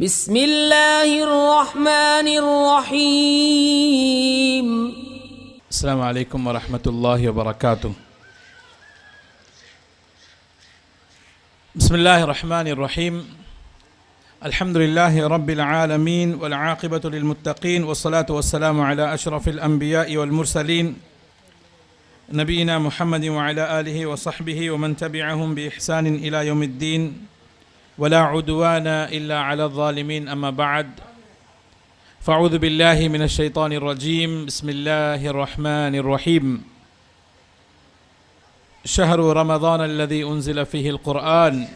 بسم الله الرحمن الرحيم السلام عليكم ورحمة الله وبركاته بسم الله الرحمن الرحيم الحمد لله رب العالمين والعاقبة للمتقين والصلاة والسلام على أشرف الأنبياء والمرسلين نبينا محمد وعلى آله وصحبه ومن تبعهم بإحسان إلى يوم الدين ولا عدوان إلا على الظالمين. أما بعد فأعوذ بالله من الشيطان الرجيم. بسم الله الرحمن الرحيم. شهر رمضان الذي أنزل فيه القرآن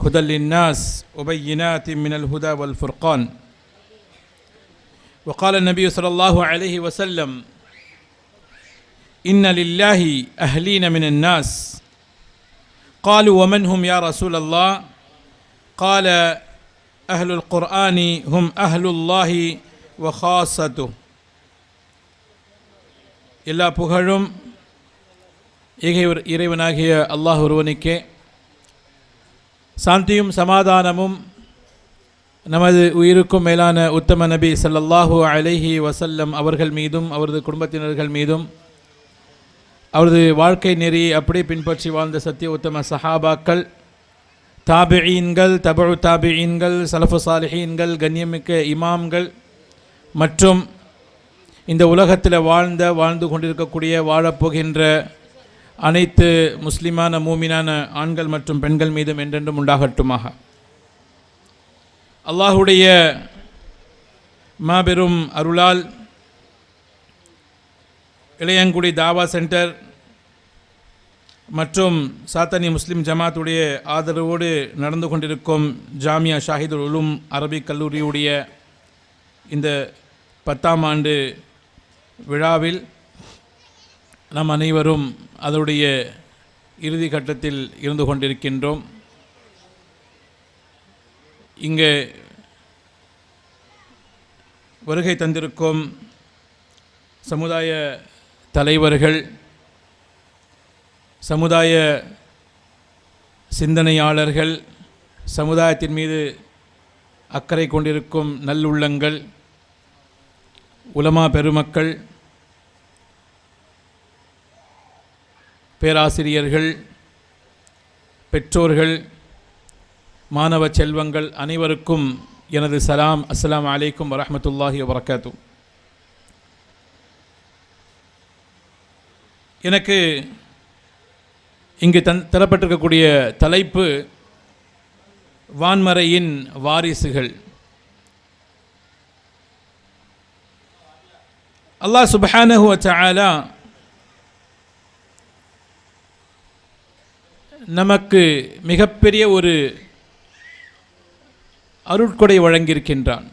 هدى للناس وبينات من الهدى والفرقان. وقال النبي صلى الله عليه وسلم إن لله أهلين من الناس. قالوا ومن هم يا رسول الله؟ قال أهل القرآن هم أهل الله وخاصته எல்லா புகழும் ஏக இறைவனாகிய அல்லாஹ் ஒருவனுக்கே சாந்தியும் சமாதானமும் நமது உயிருக்கும் மேலான உத்தம நபி ஸல்லல்லாஹு அலைஹி வசல்லம் அவர்கள் மீதும் அவரது குடும்பத்தினர்கள் மீதும் அவரது வாழ்க்கை நெறியை அப்படியே பின்பற்றி வாழ்ந்த சத்திய உத்தம சஹாபாக்கள் தாபியீன்கள் தபு தாபியீன்கள் சலஃபு சாலிஹீன்கள் கண்ணியமிக்க இமாம்கள் மற்றும் இந்த உலகத்தில் வாழ்ந்த வாழ்ந்து கொண்டிருக்கக்கூடிய வாழப்போகின்ற அனைத்து முஸ்லிமான மூமினான ஆண்கள் மற்றும் பெண்கள் மீதும் என்றென்றும் உண்டாகட்டுமாக. அல்லாஹுடைய மாபெரும் அருளால் இளையங்குடி தாவா சென்டர் மற்றும் சாத்தனி முஸ்லிம் ஜமாத்துடைய ஆதரவோடு நடந்து கொண்டிருக்கும் ஜாமியா ஷாஹிதுல் உலும் அரபிக் கல்லூரியுடைய இந்த பத்தாம் ஆண்டு விழாவில் நம் அனைவரும் அதனுடைய இறுதி கட்டத்தில் இருந்து கொண்டிருக்கின்றோம். இங்கே வருகை தந்திருக்கும் சமுதாய தலைவர்கள் சமுதாய சிந்தனையாளர்கள் சமுதாயத்தின் மீது அக்கறை கொண்டிருக்கும் நல்லுள்ளங்கள் உலமா பெருமக்கள் பேராசிரியர்கள் பெற்றோர்கள் மாணவ செல்வங்கள் அனைவருக்கும் எனது சலாம் அஸ்லாம் அலைக்கும் வரமத்துல்லாஹி வபரகாத்து எனக்கு இங்கு தன் தரப்பட்டிருக்கக்கூடிய தலைப்பு வான்மறையின் வாரிசுகள். அல்லாஹ் சுப்ஹானஹு சாலா நமக்கு மிகப்பெரிய ஒரு அருட்கொடை வழங்கியிருக்கின்றான்.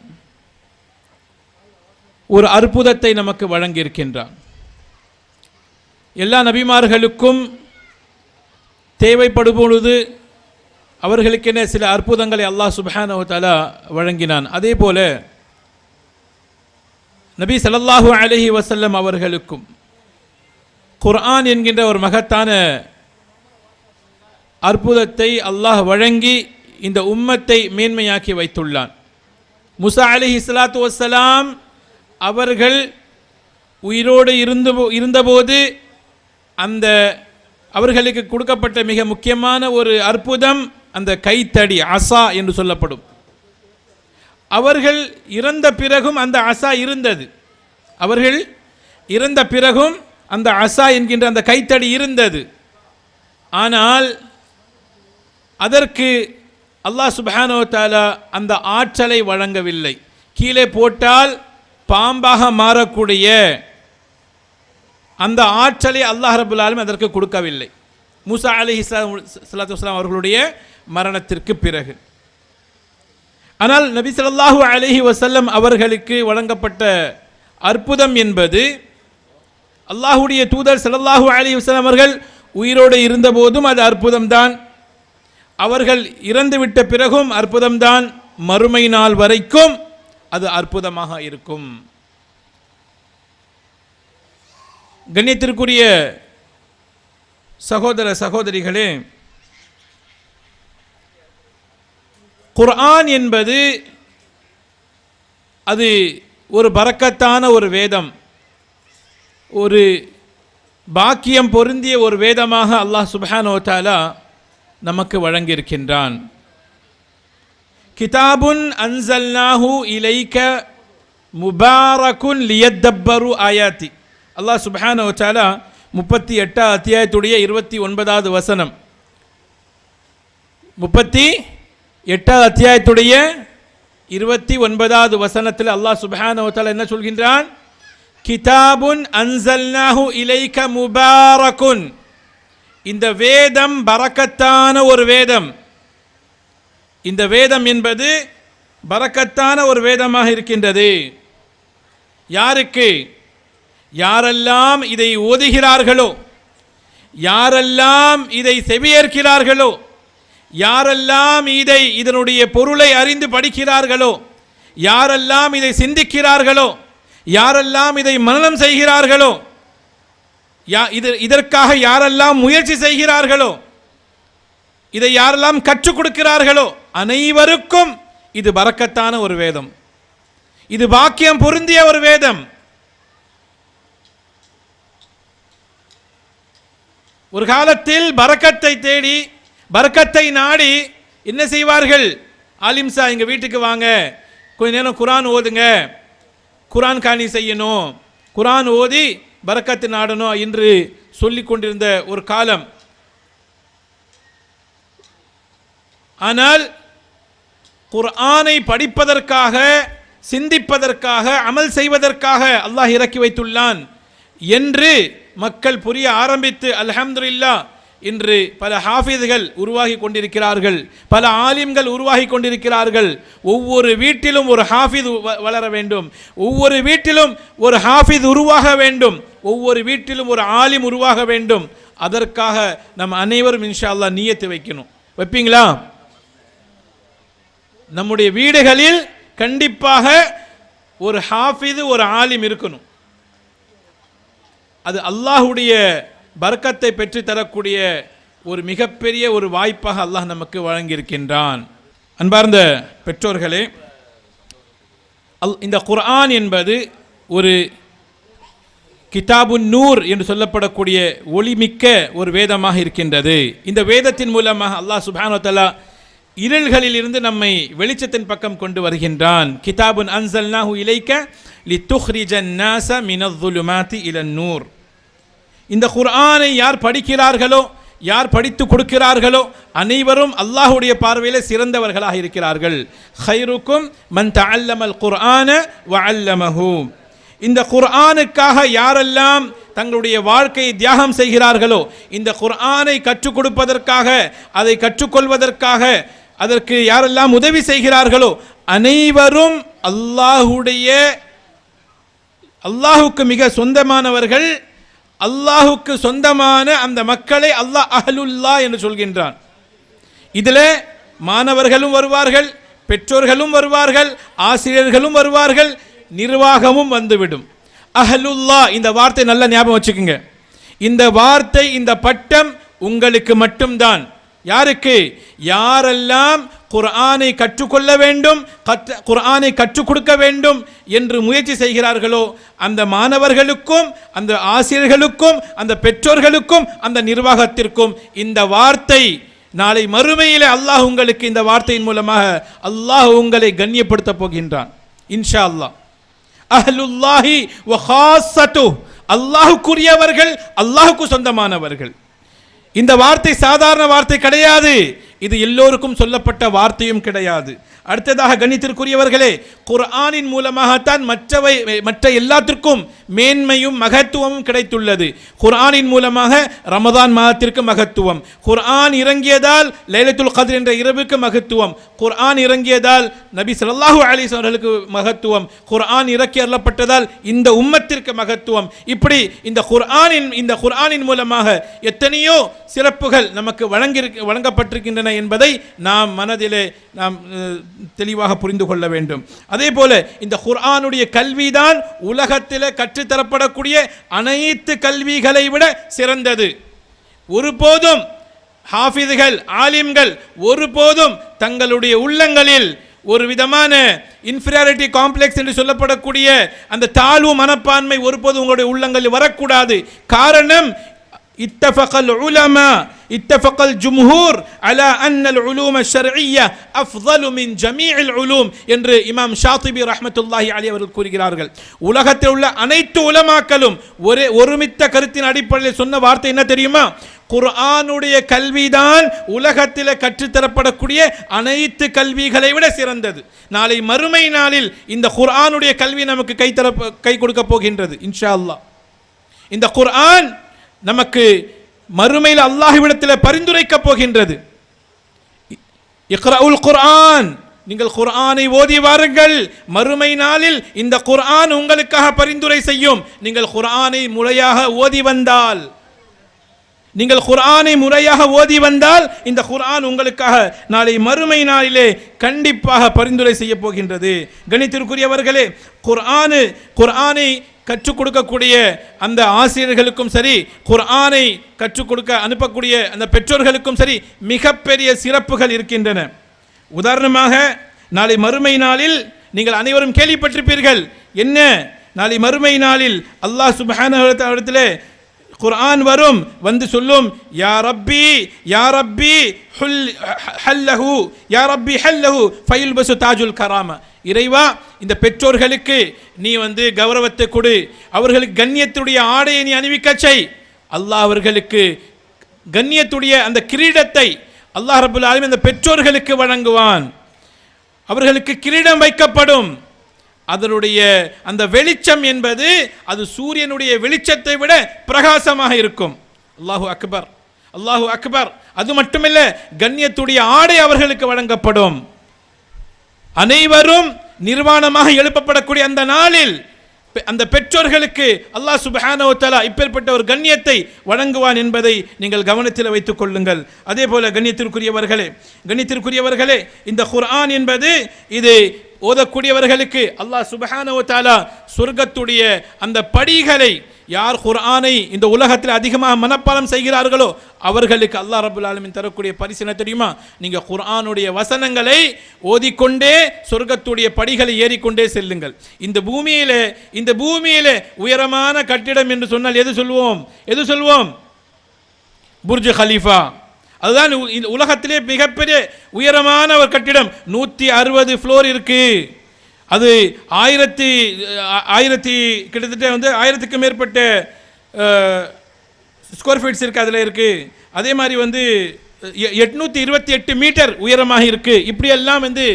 ஒரு அற்புதத்தை நமக்கு வழங்கியிருக்கின்றான். எல்லா நபிமார்களுக்கும் தேவைப்படும் பொழுது அவர்களுக்கென சில அற்புதங்களை அல்லாஹ் சுபஹானஹு தாலா வழங்கினான். அதே போல நபி சல்லாஹூ அலஹி வசல்லம் அவர்களுக்கும் குர்ஆன் என்கின்ற ஒரு மகத்தான அற்புதத்தை அல்லாஹ் வழங்கி இந்த உம்மத்தை மேன்மையாக்கி வைத்துள்ளான். முசா அலி இஸ்லாத்து வசலாம் அவர்கள் உயிரோடு இருந்து இருந்தபோது அந்த அவர்களுக்கு கொடுக்கப்பட்ட மிக முக்கியமான ஒரு அற்புதம் அந்த கைத்தடி அசா என்று சொல்லப்படும். அவர்கள் இறந்த பிறகும் அந்த அசா இருந்தது. அவர்கள் இறந்த பிறகும் அந்த அசா என்கின்ற அந்த கைத்தடி இருந்தது. ஆனால் அதற்கு அல்லாஹ் சுபஹானோ தாலா அந்த ஆற்றலை வழங்கவில்லை. கீழே போட்டால் பாம்பாக மாறக்கூடிய அந்த ஆற்றலை அல்லாஹ் ரபுல்லாலும் அதற்கு கொடுக்கவில்லை. மூசா அலி சலாத்து வஸ்லாம் அவர்களுடைய மரணத்திற்கு பிறகு. ஆனால் நபி சொல்லாஹு அலஹி வசல்லம் அவர்களுக்கு வழங்கப்பட்ட அற்புதம் என்பது அல்லாஹுடைய தூதர் சல்லாஹூ அலி வஸல்லம் அவர்கள் உயிரோடு இருந்தபோதும் அது அற்புதம்தான் அவர்கள் இறந்துவிட்ட பிறகும் அற்புதம்தான் மறுமை நாள் வரைக்கும் அது அற்புதமாக இருக்கும். கண்ணியத்திற்குரிய சகோதர சகோதரிகளே குர்ஆன் என்பது அது ஒரு பறக்கத்தான ஒரு வேதம். ஒரு பாக்கியம் பொருந்திய ஒரு வேதமாக அல்லாஹ் சுபஹானோத்தாலா நமக்கு வழங்கியிருக்கின்றான். கிதாபுன் அன்சல்னாஹு இலைக்க முபாரகுன் லியத்தப்பரு ஆயாத்தி. அல்லாஹ் சுபஹானோத்தாலா முப்பத்தி எட்டாம் அத்தியாயத்துடைய இருபத்தி ஒன்பதாவது வசனம். முப்பத்தி எட்டாவது அத்தியாயத்துடைய இருபத்தி ஒன்பதாவது வசனத்தில் அல்லாஹ் சுபஹானவத்தால் என்ன சொல்கின்றான்? கிதாபுன் அன்சல்னாஹு இலைக்க முபாரகுன். இந்த வேதம் பறக்கத்தான ஒரு வேதம். இந்த வேதம் என்பது பறக்கத்தான ஒரு வேதமாக இருக்கின்றது. யாருக்கு? யாரெல்லாம் இதை ஓதுகிறார்களோ யாரெல்லாம் இதை செவியேற்கிறார்களோ யாரெல்லாம் இதை இதனுடைய பொருளை அறிந்து படிக்கிறார்களோ யாரெல்லாம் இதை சிந்திக்கிறார்களோ யாரெல்லாம் இதை மனநம் செய்கிறார்களோ யா இது இதற்காக யாரெல்லாம் முயற்சி செய்கிறார்களோ இதை யாரெல்லாம் கற்றுக் கொடுக்கிறார்களோ அனைவருக்கும் இது பறக்கத்தான ஒரு வேதம். இது பாக்கியம் பொருந்திய ஒரு வேதம். ஒரு காலத்தில் பறக்கத்தை தேடி பறக்கத்தை நாடி என்ன செய்வார்கள்? ஆலிம்சா எங்கள் வீட்டுக்கு வாங்க. கொஞ்ச நேரம் குரான் ஓதுங்க. குரான் காணி செய்யணும். குரான் ஓதி பறக்கத்து நாடணும் என்று சொல்லிக் கொண்டிருந்த ஒரு காலம். ஆனால் குர்ஆனை படிப்பதற்காக சிந்திப்பதற்காக அமல் செய்வதற்காக அல்லாஹ் இறக்கி வைத்துள்ளான் என்று மக்கள் புரிய ஆரம்பித்து அல்ஹம்துலில்லாஹ் இன்று பல ஹாஃபிதுகள் உருவாகி கொண்டிருக்கிறார்கள். பல ஆலிம்கள் உருவாகி கொண்டிருக்கிறார்கள். ஒவ்வொரு வீட்டிலும் ஒரு ஹாஃபித் வ- வளர வேண்டும். ஒவ்வொரு வீட்டிலும் ஒரு ஹாஃபித் உருவாக வேண்டும். ஒவ்வொரு வீட்டிலும் ஒரு ஆலிம் உருவாக வேண்டும். அதற்காக நம் அனைவரும் இன்ஷா அல்லா நீயத்து வைக்கணும். வைப்பீங்களா? நம்முடைய வீடுகளில் கண்டிப்பாக ஒரு ஹாஃபிது ஒரு ஆலிம் இருக்கணும். அது அல்லாஹுடைய பர்க்கத்தை பெற்றுத்தரக்கூடிய ஒரு மிகப்பெரிய ஒரு வாய்ப்பாக அல்லாஹ் நமக்கு வழங்கியிருக்கின்றான். அன்பார்ந்த பெற்றோர்களே அல் இந்த குர்ஆன் என்பது ஒரு கிதாபுன் நூர் என்று சொல்லப்படக்கூடிய ஒளிமிக்க ஒரு வேதமாக இருக்கின்றது. இந்த வேதத்தின் மூலமாக அல்லாஹ் சுபானோத்தலா இருள்களிலிருந்து நம்மை வெளிச்சத்தின் பக்கம் கொண்டு வருகின்றான். கிதாபுன் அன்சல் நாஹு இலைக்க லித்துஹ்ரிஜன் நாச மினதுலுமாத்தி இலன் நூர் இந்த குர்ஆனை யார் படிக்கிறார்களோ யார் படித்து கொடுக்கிறார்களோ அனைவரும் அல்லாஹுடைய பார்வையில் சிறந்தவர்களாக இருக்கிறார்கள். ஹைருக்கும் மன் தல்லமல் குர்ஆன வஅல்லமஹு. இந்த குர்ஆனுக்காக யாரெல்லாம் தங்களுடைய வாழ்க்கையை தியாகம் செய்கிறார்களோ இந்த குர்ஆனை கற்றுக் கொடுப்பதற்காக அதை கற்றுக்கொள்வதற்காக அதற்கு யாரெல்லாம் உதவி செய்கிறார்களோ அனைவரும் அல்லாஹுடைய அல்லாஹுக்கு மிக சொந்தமானவர்கள் அல்லாஹுக்கு சொந்தமான அந்த மக்களை அல்லாஹ் அஹலுல்லா என்று சொல்கின்றான். இதில் மாணவர்களும் வருவார்கள் பெற்றோர்களும் வருவார்கள் ஆசிரியர்களும் வருவார்கள் நிர்வாகமும் வந்துவிடும். அஹலுல்லா இந்த வார்த்தை நல்ல ஞாபகம் வச்சுக்கோங்க. இந்த வார்த்தை இந்த பட்டம் உங்களுக்கு மட்டும்தான். யாருக்கு? யாரெல்லாம் குர்ஆனை கற்றுக்கொள்ள வேண்டும் கற்று குர்ஆனை கற்றுக் கொடுக்க வேண்டும் என்று முயற்சி செய்கிறார்களோ அந்த மாணவர்களுக்கும் அந்த ஆசிரியர்களுக்கும் அந்த பெற்றோர்களுக்கும் அந்த நிர்வாகத்திற்கும் இந்த வார்த்தை நாளை மறுமையிலே அல்லாஹ் உங்களுக்கு இந்த வார்த்தையின் மூலமாக அல்லாஹ் உங்களை கண்ணியப்படுத்த போகின்றான். இன்ஷா அல்லாஹ் அஹ்லுல்லாஹி வ அல்லாஹுக்குரியவர்கள் அல்லாஹுக்கு சொந்தமானவர்கள். இந்த வார்த்தை சாதாரண வார்த்தை கிடையாது. இது எல்லோருக்கும் சொல்லப்பட்ட வார்த்தையும் கிடையாது. அடுத்ததாக கணித்திற்குரியவர்களே குர்ஆனின் மூலமாகத்தான் மற்றவை மற்ற எல்லாத்திற்கும் மேன்மையும் மகத்துவமும் கிடைத்துள்ளது. குர்ஆனின் மூலமாக ரமதான் மாதத்திற்கு மகத்துவம். குர்ஆன் இறங்கியதால் லைலத்துல் கதிர் என்ற இரவுக்கு மகத்துவம். குர்ஆன் இறங்கியதால் நபி சல்லாஹூ அலிஸ் அவர்களுக்கு மகத்துவம். குர்ஆன் இறக்கி அருளப்பட்டதால் இந்த உம்மத்திற்கு மகத்துவம். இப்படி இந்த குர்ஆனின் இந்த குர்ஆனின் மூலமாக எத்தனையோ சிறப்புகள் நமக்கு வழங்கி வழங்கப்பட்டிருக்கின்றன. என்பதை நாம் மனதிலே நாம் தெளிவாக புரிந்து கொள்ள வேண்டும். அதே போல இந்த குர்ஆனுடைய கல்விதான் உலகத்தில் கற்றுத்தரப்படக்கூடிய அனைத்து கல்விகளை விட சிறந்தது. ஒருபோதும் ஹாஃபிதுகள் ஆலிம்கள் ஒருபோதும் தங்களுடைய உள்ளங்களில் ஒரு விதமான இன்ஃபீரியாரிட்டி காம்ப்ளெக்ஸ் என்று சொல்லப்படக்கூடிய அந்த தாழ்வு மனப்பான்மை ஒருபோதும் உங்களுடைய உள்ளங்களில் வரக்கூடாது. காரணம் اتفق العلماء اتفق الجمهور على أن العلوم الشرعية أفضل من جميع العلوم என்று இமாம் ஷாத்திபி ரஹ்மத்துல்லாஹி அலி அவர்கள் கூறுகிறார்கள் உலகத்தில் உள்ள அனைத்து உலமாக்களும் ஒரே ஒருமித்த கருத்தின் அடிப்படையில் சொன்ன வார்த்தை என்ன தெரியுமா குர்ஆனுடைய கல்விதான் உலகத்தில் கற்றுத்தரப்படக்கூடிய அனைத்து கல்விகளை விட சிறந்தது நாளை மறுமை நாளில் இந்த குர்ஆனுடைய கல்வி நமக்கு கை தர கை கொடுக்க போகின்றது இன்ஷா அல்லாஹ் இந்த குர்ஆன் நமக்கு மறுமையில் அல்லாஹுவிடத்தில் பரிந்துரைக்கப் போகின்றது. இக்ரவுல் குர்ஆன். நீங்கள் குர்ஆனை ஓதி வாருங்கள். மறுமை நாளில் இந்த குர்ஆன் உங்களுக்காக பரிந்துரை செய்யும். நீங்கள் குர்ஆனை முறையாக ஓதி வந்தால். நீங்கள் குர்ஆனை முறையாக ஓதி வந்தால் இந்த குர்ஆன் உங்களுக்காக நாளை மறுமை நாளிலே கண்டிப்பாக பரிந்துரை செய்ய போகின்றது. கணித்திற்குரியவர்களே குர்ஆனு குர்ஆனை கற்றுக் கொடுக்கக்கூடிய அந்த ஆசிரியர்களுக்கும் சரி குர்ஆனை கற்றுக் கொடுக்க அனுப்பக்கூடிய அந்த பெற்றோர்களுக்கும் சரி மிகப்பெரிய சிறப்புகள் இருக்கின்றன. உதாரணமாக நாளை மறுமை நாளில் நீங்கள் அனைவரும் கேள்விப்பட்டிருப்பீர்கள் என்ன? நாளை மறுமை நாளில் அல்லாஹ் சுப்ஹானஹு இடத்திலே குர்ஆன் வரும் வந்து சொல்லும் யா ரப்பி யா ரப்பி ஹுல் ஹல்லஹு யா ரப்பி ஹல்லஹு ஃபயுல்பசு தாஜுல் கராம. இறைவா இந்த பெற்றோர்களுக்கு நீ வந்து கௌரவத்தை கொடு. அவர்களுக்கு கண்ணியத்துடைய ஆடையை நீ அணிவிக்கச் செய். அல்லாஹ் அவர்களுக்கு கண்ணியத்துடைய அந்த கிரீடத்தை அல்லாஹ் ரபுல் ஆலமி அந்த பெற்றோர்களுக்கு வழங்குவான். அவர்களுக்கு கிரீடம் வைக்கப்படும். அதனுடைய அந்த வெளிச்சம் என்பது அது சூரியனுடைய வெளிச்சத்தை விட பிரகாசமாக இருக்கும். அல்லாஹு அக்பர். அல்லாஹு அக்பர். அது மட்டுமில்ல கண்ணியத்துடைய ஆடை அவர்களுக்கு வழங்கப்படும். அனைவரும் நிர்வாணமாக எழுப்பப்படக்கூடிய அந்த நாளில் பெ- அந்த பெற்றோர்களுக்கு அல்லாஹ் சுபஹானோ தலா இப்பேற்பட்ட ஒரு கண்ணியத்தை வழங்குவான் என்பதை நீங்கள் கவனத்தில் வைத்துக் கொள்ளுங்கள். அதே போல கண்ணியத்திற்குரியவர்களே கண்ணியத்திற்குரியவர்களே இந்த குர்ஆன் என்பது இது ஓதக்கூடியவர்களுக்கு அல்லாஹ் சுப்ஹானஹு வ சொர்க்கத்துடைய அந்த படிகளை யார் குர்ஆனை இந்த உலகத்தில் அதிகமாக மனப்பாடம் செய்கிறார்களோ அவர்களுக்கு அல்லாஹ் ரபுல் ஆலமின் தரக்கூடிய பரிசீலனை தெரியுமா? நீங்கள் குர்ஆனுடைய வசனங்களை ஓதிக்கொண்டே சொர்க்கத்துடைய படிகளை ஏறிக்கொண்டே செல்லுங்கள். இந்த பூமியில் இந்த பூமியிலே உயரமான கட்டிடம் என்று சொன்னால் எது சொல்வோம்? எது சொல்வோம்? புர்ஜ் ஹலீஃபா அதுதான் இந்த உலகத்திலே மிகப்பெரிய உயரமான ஒரு கட்டிடம். நூற்றி அறுபது ஃப்ளோர் இருக்குது அது ஆயிரத்தி ஆயிரத்தி கிட்டத்தட்ட வந்து ஆயிரத்துக்கு மேற்பட்ட ஸ்கொயர் ஃபீட்ஸ் இருக்குது அதில் இருக்குது அதே மாதிரி வந்து எ- இருபத்தி எட்டு மீட்டர் உயரமாக இருக்குது இப்படியெல்லாம் வந்து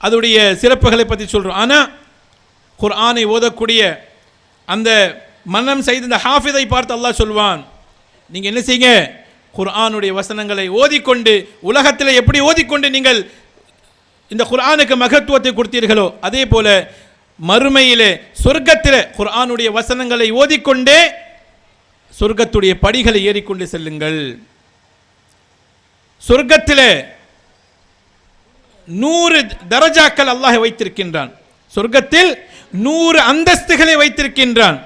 அதோடைய சிறப்புகளை பற்றி சொல்கிறோம் ஆனால் குர்ஆனை ஓதக்கூடிய அந்த மன்னம் செய்த இந்த ஹாஃபிதை பார்த்து அல்லாஹ் சொல்வான் நீங்கள் என்ன செய்யுங்க? குர்ஆனுடைய வசனங்களை ஓதிக்கொண்டு உலகத்தில் எப்படி ஓதிக்கொண்டு நீங்கள் இந்த குர்ஆனுக்கு மகத்துவத்தை கொடுத்தீர்களோ அதே போல மறுமையிலே சொர்க்கத்திலே குர்ஆனுடைய வசனங்களை ஓதிக்கொண்டே சொர்க்கத்துடைய படிகளை ஏறிக்கொண்டு செல்லுங்கள். சொர்க்கத்திலே நூறு தரஜாக்கள் அல்லாஹ் வைத்திருக்கின்றான். சொர்க்கத்தில் நூறு அந்தஸ்துகளை வைத்திருக்கின்றான்.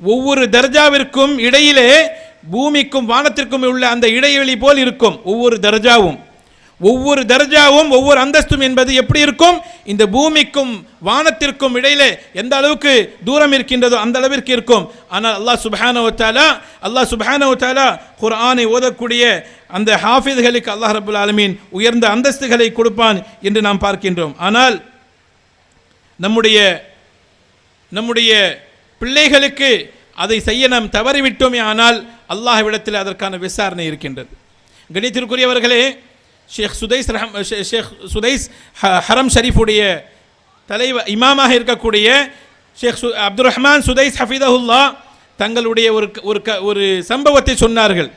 ஒவ்வொரு தர்ஜாவிற்கும் இடையிலே பூமிக்கும் வானத்திற்கும் உள்ள அந்த இடைவெளி போல் இருக்கும் ஒவ்வொரு தர்ஜாவும். ஒவ்வொரு தர்ஜாவும் ஒவ்வொரு அந்தஸ்தும் என்பது எப்படி இருக்கும்? இந்த பூமிக்கும் வானத்திற்கும் இடையிலே எந்த அளவுக்கு தூரம் இருக்கின்றதோ அந்த அளவிற்கு இருக்கும். ஆனால் அல்லாஹ் சுபஹானவத்தாலா அல்லாஹ் சுபஹானவத்தாலா குர்ஆனை ஓதக்கூடிய அந்த ஹாஃபிதுகளுக்கு அல்லாஹ் ரபுல் ஆலமீன் உயர்ந்த அந்தஸ்துகளை கொடுப்பான் என்று நாம் பார்க்கின்றோம். ஆனால் நம்முடைய நம்முடைய பிள்ளைகளுக்கு அதை செய்ய நாம் தவறிவிட்டோமே ஆனால் அல்லாஹ்விடத்தில் அதற்கான விசாரணை இருக்கின்றது. கணித்திற்குரியவர்களே ஷேக் சுதைஸ் ரஹம் ஷேக் சுதைஸ் ஹ- ஹரம் ஷரீஃபுடைய தலைவர் இமாமாக இருக்கக்கூடிய ஷேக் சு அப்துல் ரஹ்மான் சுதைஸ் ஹஃபிதஹுல்லா தங்களுடைய ஒரு க- ஒரு க ஒரு சம்பவத்தை சொன்னார்கள்.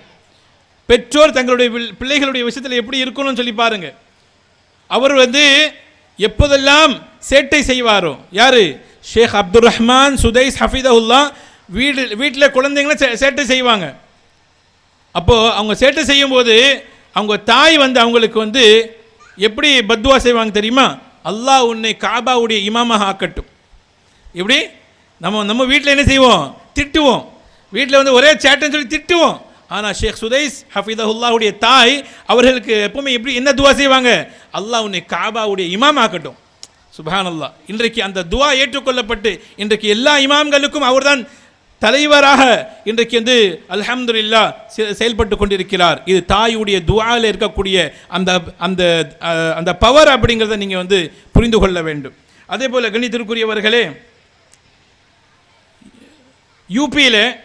பெற்றோர் தங்களுடைய பிள்ளைகளுடைய விஷயத்தில் எப்படி இருக்கணும்னு சொல்லி பாருங்கள் அவர் வந்து எப்போதெல்லாம் சேட்டை செய்வாரோ யார்? ஷேக் அப்துல் ரஹ்மான் சுதைஸ் ஹஃபிதஹுல்லா வீடு வீட்டில் குழந்தைங்களும் சே- சேட்டை செய்வாங்க. அப்போது அவங்க சேட்டை செய்யும்போது அவங்க தாய் வந்து அவங்களுக்கு வந்து எப்படி பத்வா செய்வாங்க தெரியுமா? அல்லாஹ் உன்னை காபாவுடைய இமாமாக ஆக்கட்டும். எப்படி? நம்ம நம்ம வீட்டில் என்ன செய்வோம்? திட்டுவோம். வீட்டில் வந்து ஒரே சேட்டைன்னு சொல்லி திட்டுவோம். ஆனால் ஷேக் சுதைஸ் ஹஃபிதஹுல்லாவுடைய தாய் அவர்களுக்கு எப்பவுமே எப்படி என்ன துவா செய்வாங்க? அல்லாஹ் உன்னை காபாவுடைய இமாம் ஆக்கட்டும். சுபஹான் அல்லாஹ் இன்றைக்கு அந்த துவா ஏற்றுக்கொள்ளப்பட்டு இன்றைக்கு எல்லா இமாம்களுக்கும் அவர்தான் தலைவராக இன்றைக்கு வந்து அல்ஹம்துலில்லா செ- செயல்பட்டு கொண்டிருக்கிறார். இது தாயுடைய துவாவில் இருக்கக்கூடிய அந்த அந்த அந்த பவர் அப்படிங்கிறத நீங்கள் வந்து புரிந்து கொள்ள வேண்டும். அதே போல் கணித்திற்குரியவர்களே யூபியில்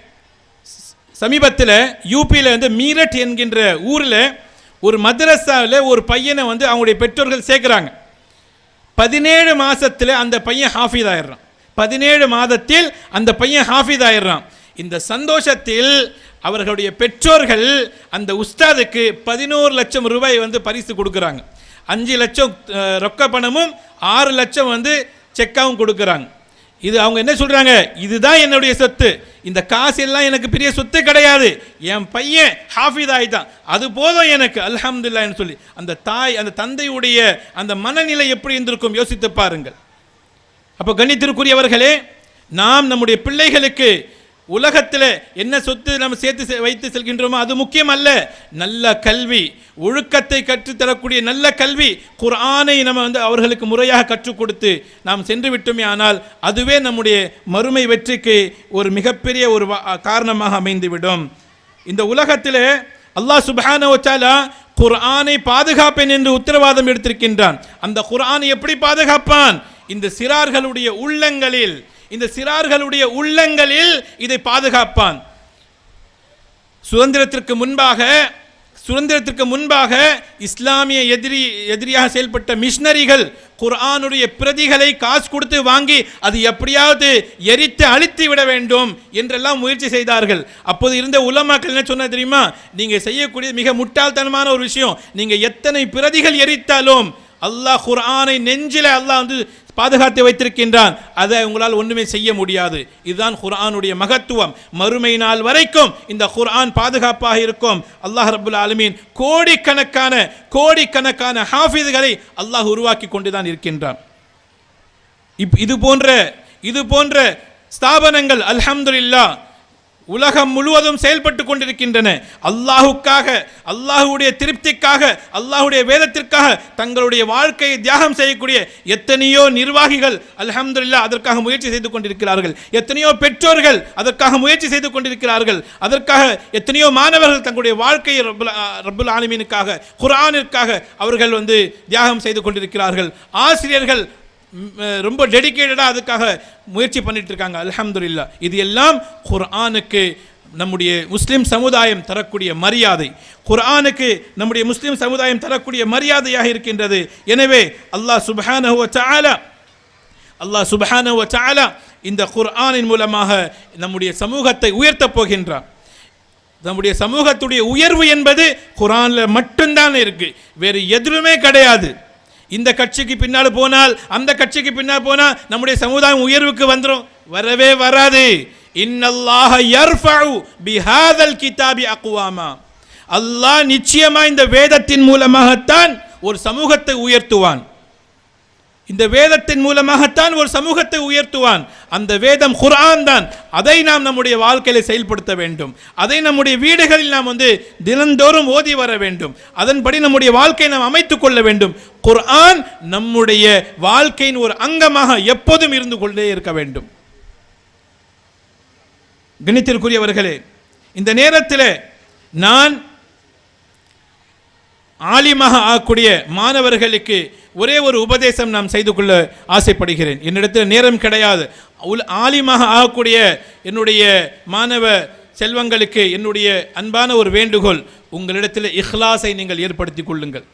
சமீபத்தில் யூபியில் வந்து மீரட் என்கின்ற ஊரில் ஒரு மதரசாவில் ஒரு பையனை வந்து அவங்களுடைய பெற்றோர்கள் சேர்க்குறாங்க. பதினேழு மாதத்தில் அந்த பையன் ஹாஃபிஸ் ஆயிடுறான். பதினேழு மாதத்தில் அந்த பையன் ஹாஃபிஸ் ஆயிடுறான். இந்த சந்தோஷத்தில் அவர்களுடைய பெற்றோர்கள் அந்த உஸ்தாதுக்கு பதினோரு லட்சம் ரூபாய் வந்து பரிசு கொடுக்குறாங்க. அஞ்சு லட்சம் ரொக்க பணமும் ஆறு லட்சம் வந்து செக்காவும் கொடுக்குறாங்க. இது அவங்க என்ன சொல்கிறாங்க இதுதான் என்னுடைய சொத்து. இந்த காசு எல்லாம் எனக்கு பெரிய சொத்து கிடையாது. என் பையன் ஹாஃபித் ஆயிட்டான். அது போதும் எனக்கு. அல்ஹம்துல்லான்னு சொல்லி. அந்த தாய் அந்த தந்தையுடைய அந்த மனநிலை எப்படி இருந்திருக்கும்? யோசித்து பாருங்கள். அப்போ கண்ணித்திற்குரியவர்களே நாம் நம்முடைய பிள்ளைகளுக்கு உலகத்தில் என்ன சொத்து நம்ம சேர்த்து செ- வைத்து செல்கின்றோமோ அது முக்கியம் அல்ல நல்ல கல்வி ஒழுக்கத்தை கற்றுத்தரக்கூடிய நல்ல கல்வி குரானை நம்ம வந்து அவர்களுக்கு முறையாக கற்றுக் கொடுத்து நாம் சென்று விட்டோமே ஆனால் அதுவே நம்முடைய மறுமை வெற்றிக்கு ஒரு மிகப்பெரிய ஒரு வா- காரணமாக அமைந்துவிடும். இந்த உலகத்தில் அல்லாஹ் சுபானோச்சாலா குர்ஆனை பாதுகாப்பேன் என்று உத்தரவாதம் எடுத்திருக்கின்றான். அந்த குர்ஆனை எப்படி பாதுகாப்பான்? இந்த சிறார்களுடைய உள்ளங்களில் இந்த சிறார்களுடைய உள்ளங்களில் இதை பாதுகாப்பான். சுதந்திரத்திற்கு முன்பாக சுதந்திரத்திற்கு முன்பாக இஸ்லாமிய எதிரி எதிரியாக செயல்பட்ட மிஷினரிகள் குர்ஆனுடைய பிரதிகளை காசு கொடுத்து வாங்கி அது எப்படியாவது எரித்து அழித்து விட வேண்டும் என்றெல்லாம் முயற்சி செய்தார்கள். அப்போது இருந்த உலமாக்கள் என்ன சொன்ன தெரியுமா? நீங்கள் செய்யக்கூடிய மிக முட்டாள்தனமான ஒரு விஷயம். நீங்கள் எத்தனை பிரதிகள் எரித்தாலும் அல்லாஹ் குர்ஆனை நெஞ்சில அல்லாஹ் வந்து பாதுகாத்து வைத்திருக்கின்றான். அதை உங்களால் ஒன்றுமே செய்ய முடியாது. இதுதான் குர்ஆனுடைய மகத்துவம். மறுமை நாள் வரைக்கும் இந்த குர்ஆன் பாதுகாப்பாக இருக்கும். அல்லாஹ் ரபுல் ஆலமீன் கோடிக்கணக்கான கோடிக்கணக்கான ஹாஃபிதுகளை அல்லாஹ் உருவாக்கி கொண்டுதான் இருக்கின்றான். இப் இது போன்ற இது போன்ற ஸ்தாபனங்கள் அல்ஹம்துல்லா உலகம் முழுவதும் செயல்பட்டு கொண்டிருக்கின்றன. அல்லாஹுக்காக அல்லாஹுடைய திருப்திக்காக அல்லாஹுடைய வேதத்திற்காக தங்களுடைய வாழ்க்கையை தியாகம் செய்யக்கூடிய எத்தனையோ நிர்வாகிகள் அல்ஹம்துலில்லாஹ் அதற்காக முயற்சி செய்து கொண்டிருக்கிறார்கள். எத்தனையோ பெற்றோர்கள் அதற்காக முயற்சி செய்து கொண்டிருக்கிறார்கள். அதற்காக எத்தனையோ மாணவர்கள் தங்களுடைய வாழ்க்கையை ரபுல் ரபுல் ஆலமீனுக்காக குரானிற்காக அவர்கள் வந்து தியாகம் செய்து கொண்டிருக்கிறார்கள். ஆசிரியர்கள் ரொம்ப டெடிகேட்டடாக அதுக்காக முயற்சி பண்ணிட்டு இருக்காங்க அல்ஹம்துலில்லாஹ் இது எல்லாம் குர்ஆனுக்கு நம்முடைய முஸ்லீம் சமுதாயம் தரக்கூடிய மரியாதை. குர்ஆனுக்கு நம்முடைய முஸ்லீம் சமுதாயம் தரக்கூடிய மரியாதையாக இருக்கின்றது. எனவே அல்லாஹ் சுபஹான வ அல்லாஹ் சுப்ஹானஹு வ இந்த குர்ஆனின் மூலமாக நம்முடைய சமூகத்தை உயர்த்தப் போகின்றார் நம்முடைய சமூகத்துடைய உயர்வு என்பது குரானில் மட்டும்தான் இருக்குது வேறு எதுவுமே கிடையாது. இந்த கட்சிக்கு பின்னால் போனால் அந்த கட்சிக்கு பின்னால் போனால் நம்முடைய சமுதாயம் உயர்வுக்கு வந்துடும் வரவே வராது. இன்னல்லாஹ யர்ஃபஉ பிஹாதல் கிதாபி அக்குவாமா அல்லாஹ் நிச்சயமா இந்த வேதத்தின் மூலமாகத்தான் ஒரு சமூகத்தை உயர்த்துவான். இந்த வேதத்தின் மூலமாகத்தான் ஒரு சமூகத்தை உயர்த்துவான். அந்த வேதம் குர்ஆன் தான். அதை நாம் நம்முடைய வாழ்க்கையில செயல்படுத்த வேண்டும். அதை நம்முடைய வீடுகளில் நாம் வந்து தினந்தோறும் ஓதி வர வேண்டும். அதன்படி நம்முடைய வாழ்க்கையை நாம் அமைத்துக் கொள்ள வேண்டும். குர்ஆன் நம்முடைய வாழ்க்கையின் ஒரு அங்கமாக எப்போதும் இருந்து கொண்டே இருக்க வேண்டும். கணித்திற்குரியவர்களே இந்த நேரத்தில் நான் ஆலிமாக ஆகக்கூடிய மாணவர்களுக்கு ஒரே ஒரு உபதேசம் நாம் செய்து கொள்ள ஆசைப்படுகிறேன். என்னிடத்தில் நேரம் கிடையாது. உல் ஆலிமாக ஆகக்கூடிய என்னுடைய மாணவ செல்வங்களுக்கு என்னுடைய அன்பான ஒரு வேண்டுகோள் உங்களிடத்தில் இஹ்லாஸை நீங்கள் ஏற்படுத்திக் கொள்ளுங்கள்.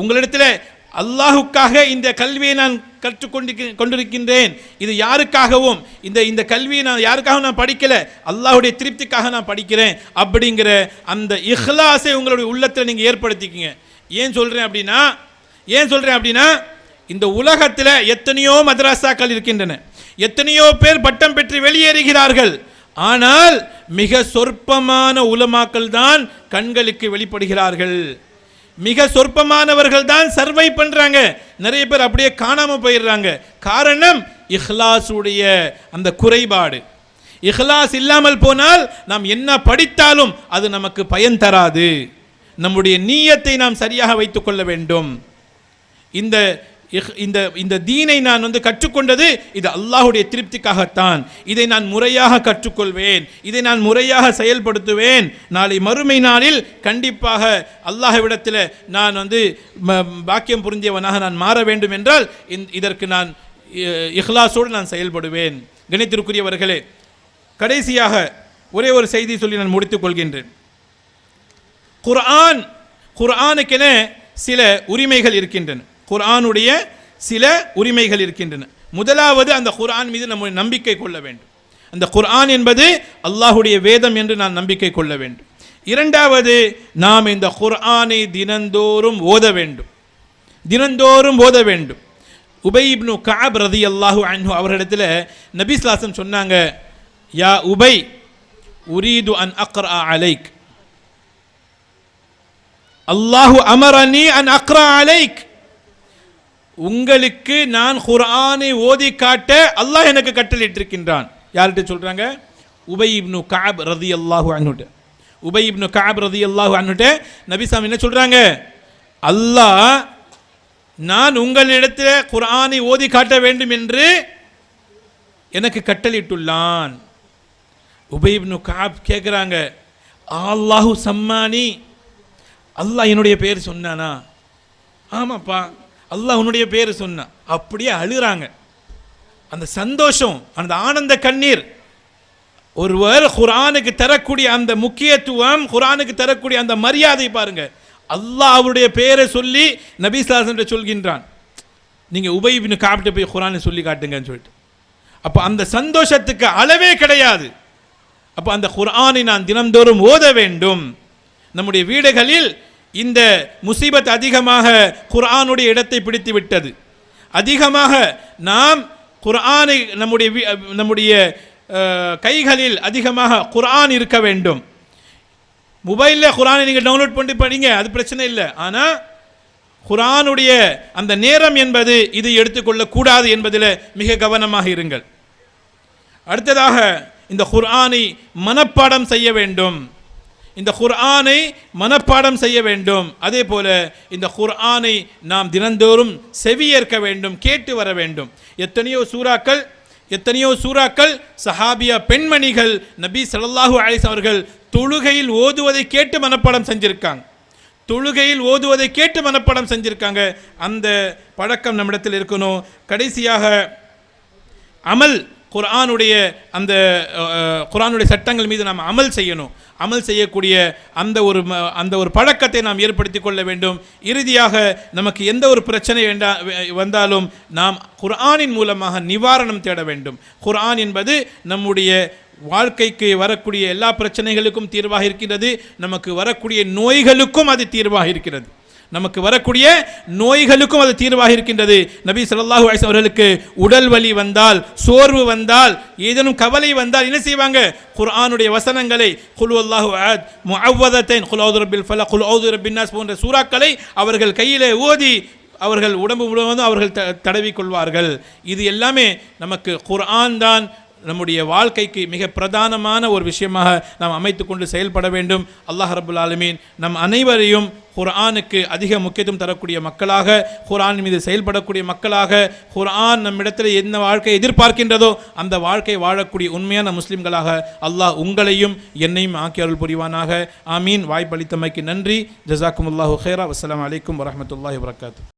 உங்களிடத்தில் அல்லாஹுக்காக இந்த கல்வியை நான் கற்றுக்கொண்டு கொண்டிருக்கின்றேன். இது யாருக்காகவும் இந்த இந்த கல்வியை நான் யாருக்காகவும் நான் படிக்கலை அல்லாஹ்வுடைய திருப்திக்காக நான் படிக்கிறேன். அப்படிங்கிற அந்த இஹ்லாஸை உங்களுடைய உள்ளத்தில் நீங்கள் ஏற்படுத்திக்கிங்க. ஏன் சொல்கிறேன் அப்படின்னா ஏன் சொல்கிறேன் அப்படின்னா இந்த உலகத்தில் எத்தனையோ மதராசாக்கள் இருக்கின்றன. எத்தனையோ பேர் பட்டம் பெற்று வெளியேறுகிறார்கள். ஆனால் மிக சொற்பமான உலமாக்கள் தான் கண்களுக்கு வெளிப்படுகிறார்கள். மிக சொற்பமானவர்கள் தான் சர்வை பண்ணுறாங்க நிறைய பேர் அப்படியே காணாமல் போயிடுறாங்க. காரணம் இஹ்லாஸுடைய அந்த குறைபாடு. இஹ்லாஸ் இல்லாமல் போனால் நாம் என்ன படித்தாலும் அது நமக்கு பயன் தராது. நம்முடைய நீயத்தை நாம் சரியாக வைத்துக்கொள்ள வேண்டும். இந்த இந்த இந்த தீனை நான் வந்து கற்றுக்கொண்டது இது அல்லாஹுடைய திருப்திக்காகத்தான். இதை நான் முறையாக கற்றுக்கொள்வேன். இதை நான் முறையாக செயல்படுத்துவேன். நாளை மறுமை நாளில் கண்டிப்பாக அல்லாஹ்விடத்தில் நான் வந்து பாக்கியம் புரிந்தியவனாக நான் மாற வேண்டும் என்றால் இதற்கு நான் இ- இஹ்லாஸோடு நான் செயல்படுவேன். கணித்திற்குரியவர்களே கடைசியாக ஒரே ஒரு செய்தி சொல்லி நான் முடித்துக் கொள்கின்றேன். குர்ஆன் குர்ஆனுக்கென சில உரிமைகள் இருக்கின்றன. குர்ஆனுடைய சில உரிமைகள் இருக்கின்றன. முதலாவது அந்த குர்ஆன் மீது நம்ம நம்பிக்கை கொள்ள வேண்டும். அந்த குர்ஆன் என்பது அல்லாஹுடைய வேதம் என்று நான் நம்பிக்கை கொள்ள வேண்டும். இரண்டாவது நாம் இந்த குர்ஆனை தினந்தோறும் ஓத வேண்டும். தினந்தோறும் ஓத வேண்டும். உபை இப்னு ரதி அல்லாஹு அன்ஹு அவர்களிடத்தில் நபிஸ்லாசம் சொன்னாங்க யா உபை உரீது அன் அக்ரா அலைக். அல்லாஹு அமரனி அன் அக்ரா அலைக். உங்களுக்கு நான் குர்ஆனை ஓதி காட்ட அல்லாஹ் எனக்கு கட்டளையிட்டிருக்கின்றான். யார்கிட்ட சொல்கிறாங்க உபை இப்னு காப் ரதி அல்லாஹு அன்னுட்டு உபை இப்னு காப் ரதி அல்லாஹு அன்னுட்டு நபிசாமி என்ன சொல்கிறாங்க அல்லாஹ் நான் உங்களிடத்தில் குர்ஆனை ஓதி காட்ட வேண்டும் என்று எனக்கு கட்டளையிட்டுள்ளான். உபயிப்னு காப் கேட்குறாங்க அல்லாஹு சம்மானி. அல்லாஹ் என்னுடைய பேர் சொன்னானா? ஆமாப்பா. அல்லாஹ் உன்னுடைய பேர் சொன்னான் அப்படியே அழுகிறாங்க. அந்த சந்தோஷம் அந்த ஆனந்த கண்ணீர் ஒருவர் குரானுக்கு தரக்கூடிய அந்த முக்கியத்துவம் குரானுக்கு தரக்கூடிய அந்த மரியாதை பாருங்க. அல்லாஹ் அவருடைய பேரை சொல்லி நபிசாசன் சொல்கின்றான். நீங்க உபயிபின் காப்பிட்டு போய் குரானை சொல்லி காட்டுங்கன்னு சொல்லிட்டு. அப்போ அந்த சந்தோஷத்துக்கு அளவே கிடையாது. அப்போ அந்த குரானை நான் தினந்தோறும் ஓத வேண்டும். நம்முடைய வீடுகளில் இந்த முசீபத் அதிகமாக குர்ஆனுடைய இடத்தை பிடித்து விட்டது. அதிகமாக நாம் குர்ஆனை நம்முடைய நம்முடைய கைகளில் அதிகமாக குர்ஆன் இருக்க வேண்டும். மொபைலில் குரானை நீங்கள் டவுன்லோட் பண்ணி படிங்க அது பிரச்சனை இல்லை. ஆனால் குரானுடைய அந்த நேரம் என்பது இது எடுத்துக்கொள்ளக்கூடாது என்பதில் மிக கவனமாக இருங்கள். அடுத்ததாக இந்த குர்ஆனை மனப்பாடம் செய்ய வேண்டும். இந்த குர்ஆனை மனப்பாடம் செய்ய வேண்டும். அதே போல இந்த குர்ஆனை நாம் தினந்தோறும் செவியேற்க வேண்டும் கேட்டு வர வேண்டும். எத்தனையோ சூறாக்கள் எத்தனையோ சூறாக்கள் சஹாபியா பெண்மணிகள் நபி ஸல்லல்லாஹு அலிஸ் அவர்கள் தொழுகையில் ஓதுவதை கேட்டு மனப்பாடம் செஞ்சிருக்காங்க. தொழுகையில் ஓதுவதை கேட்டு மனப்பாடம் செஞ்சிருக்காங்க. அந்த பழக்கம் நம்மிடத்தில் இருக்கணும். கடைசியாக அமல் குர்ஆனுடைய அந்த குரானுடைய குர்ஆனுடைய சட்டங்கள் மீது நாம் அமல் செய்யணும். அமல் செய்யக்கூடிய அந்த ஒரு ம- அந்த ஒரு பழக்கத்தை நாம் ஏற்படுத்தி கொள்ள வேண்டும். இறுதியாக நமக்கு எந்த ஒரு பிரச்சனை வேண்டா வந்தாலும் நாம் குர்ஆனின் மூலமாக நிவாரணம் தேட வேண்டும். குர்ஆன் என்பது நம்முடைய வாழ்க்கைக்கு வரக்கூடிய எல்லா பிரச்சனைகளுக்கும் தீர்வாக இருக்கிறது. நமக்கு வரக்கூடிய நோய்களுக்கும் அது தீர்வாக இருக்கிறது. நமக்கு வரக்கூடிய நோய்களுக்கும் அது தீர்வாக இருக்கின்றது. நபி ஸல்லல்லாஹு அலைஹி அவர்களுக்கு உடல் வலி வந்தால் சோர்வு வந்தால் ஏதேனும் கவலை வந்தால் என்ன செய்வாங்க? குர்ஆனுடைய வசனங்களை குல் அல்லாஹு அத் முஅவ்வதத்தைன் குல் ஔது ரப்பில் ஃபலக் குல் ஔது ரப்பின் நாஸ் போன்ற சூறாக்களை அவர்கள் கையிலே ஓதி அவர்கள் உடம்பு முழுவதும் அவர்கள் த தடவிக்கொள்வார்கள் இது எல்லாமே நமக்கு குர்ஆன் தான் நம்முடைய வாழ்க்கைக்கு மிக பிரதானமான ஒரு விஷயமாக நாம் அமைத்துக்கொண்டு செயல்பட வேண்டும். அல்லாஹ் ரபுல் ஆலமீன் நம் அனைவரையும் குர்ஆனுக்கு அதிக முக்கியத்துவம் தரக்கூடிய மக்களாக குர்ஆன் மீது செயல்படக்கூடிய மக்களாக குர்ஆன் நம்மிடத்தில் என்ன வாழ்க்கை எதிர்பார்க்கின்றதோ அந்த வாழ்க்கை வாழக்கூடிய உண்மையான முஸ்லிம்களாக அல்லாஹ் உங்களையும் என்னையும் ஆக்கி அருள் புரிவானாக. ஆமீன். வாய்ப்பளித்தமைக்கு நன்றி. ஜசாக்கும் அல்லாஹு ஹேரா வஸ்ஸலாமு அலைக்கும் வரமத்துல்லாஹி வரகாத்து